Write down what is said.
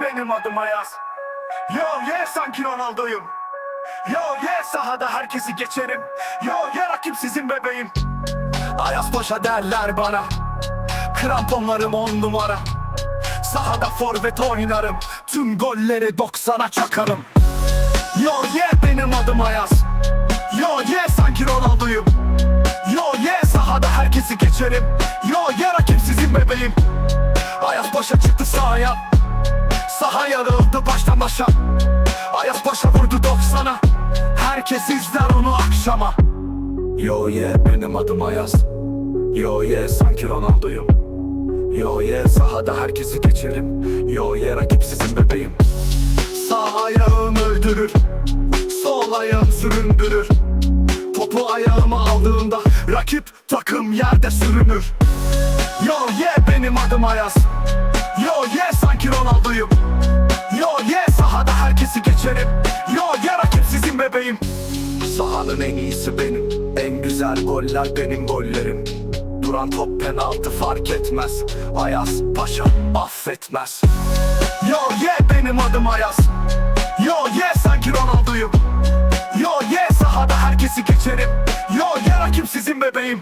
benim adım Ayaz. Yo yeah sanki Ronaldo'yum. Yo yeah sahada herkesi geçerim. Yo yeah rakipsizin bebeğim. Ayaz Paşa derler bana. Kramponlarım on numara. Sahada forvet oynarım Tüm golleri 90'a çakarım. Yo yeah benim adım Ayaz. Yo yeah sanki Ronaldo'yum. Yo yeah sahada herkesi geçerim. Yo yeah rakipsizin bebeğim. Ayaz Paşa çıktı sahaya. Saha yarıldı baştan başa. Ayaz Paşa vurdu 90'a Herkes izler onu akşama. Yo yeah benim adım Ayaz. Yo yeah sanki Ronaldo'yum Yo yeah sahada herkesi geçerim. Yo yeah rakipsizin bebeğim. Sağ ayağım öldürür Sol ayağım süründürür. Topu ayağıma aldığımda Rakip takım yerde sürünür. Yo yeah benim adım Ayaz. Yo yeah sanki Ronaldo'yum. Yo yeah sahada herkesi geçerim. Yo yeah rakipsizin bebeğim. Sahanın en iyisi benim. En güzel goller benim gollerim Duran top penaltı fark etmez. Ayaz Paşa affetmez. Yo yeah benim adım Ayaz Yo yeah sanki Ronaldo'yum Yo yeah sahada herkesi geçerim. Yo yeah rakipsizin bebeğim